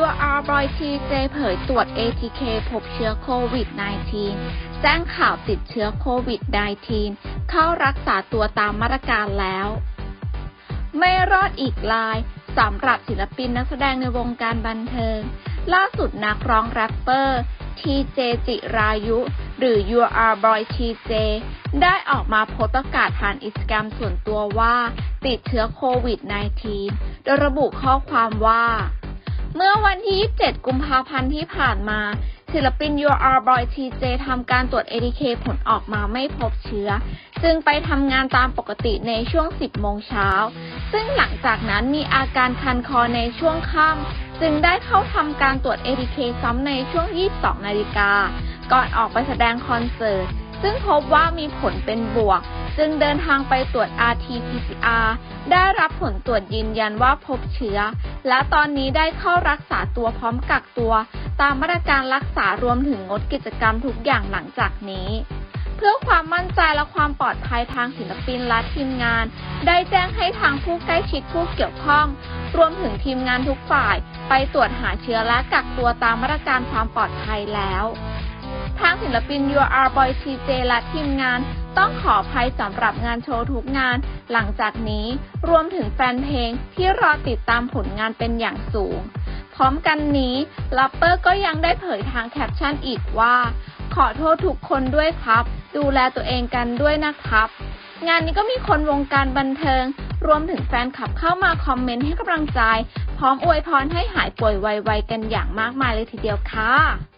UR Boy TJ เจเผยตรวจ ATK พบเชื้อโควิด -19 แจ้งข่าวติดเชื้อโควิด -19 เข้ารักษาตัวตามมาตรการแล้ว ไม่รอดอีกลายสำหรับศิลปินนักแสดงในวงการบันเทิง ล่าสุดนักร้องแรปเปอร์ TJ จิรายุ หรือ UR Boy TJ ได้ออกมาโพสต์ประกาศผ่านอินสตาแกรมส่วนตัวว่า ติดเชื้อโควิด -19 โดยระบุข้อความว่า เมื่อวันที่ 27 กุมภาพันธ์ที่ผ่านมา ศิลปิน UR Boy TJ ทำการตรวจ ATK ผลออกมาไม่พบเชื้อ จึงไปทำงานตามปกติในช่วง 10 โมงเช้า ซึ่งหลังจากนั้นมีอาการคันคอในช่วงค่ำจึงได้เข้าทำการตรวจ ATK ซ้ำในช่วง 22 นาฬิกา ก่อนออกไปแสดงคอนเสิร์ต ซึ่งพบว่ามีผลเป็นบวก จึงเดินทางไปตรวจ RT-PCR ได้รับผลตรวจยืนยันว่าพบเชื้อ และตอนนี้ได้เข้ารักษาตัวพร้อมกักตัว ตามมาตรการรักษารวมถึงงดกิจกรรมทุกอย่างหลังจากนี้ เพื่อความมั่นใจและความปลอดภัยทางศิลปินและทีมงาน ได้แจ้งให้ทางผู้ใกล้ชิดผู้เกี่ยวข้อง รวมถึงทีมงานทุกฝ่าย ไปตรวจหาเชื้อและกักตัวตามมาตรการความปลอดภัยแล้ว ทางศิลปิน UR Boy TJ และทีมงาน ต้องขออภัยสำหรับงานโชว์ทุกงาน หลังจากนี้รวมถึงแฟนเพลงที่รอติดตามผลงานเป็นอย่างสูง พร้อมกันนี้ลัปเปอร์ก็ยังได้เผยทางแคปชั่นอีกว่า ขอโทษทุกคนด้วยครับ ดูแลตัวเองกันด้วยนะครับ งานนี้ก็มีคนวงการบันเทิง รวมถึงแฟนคลับเข้ามาคอมเมนต์ให้กำลังใจ พร้อมอวยพรให้หายป่วยไวๆกันอย่างมากมายเลยทีเดียวค่ะ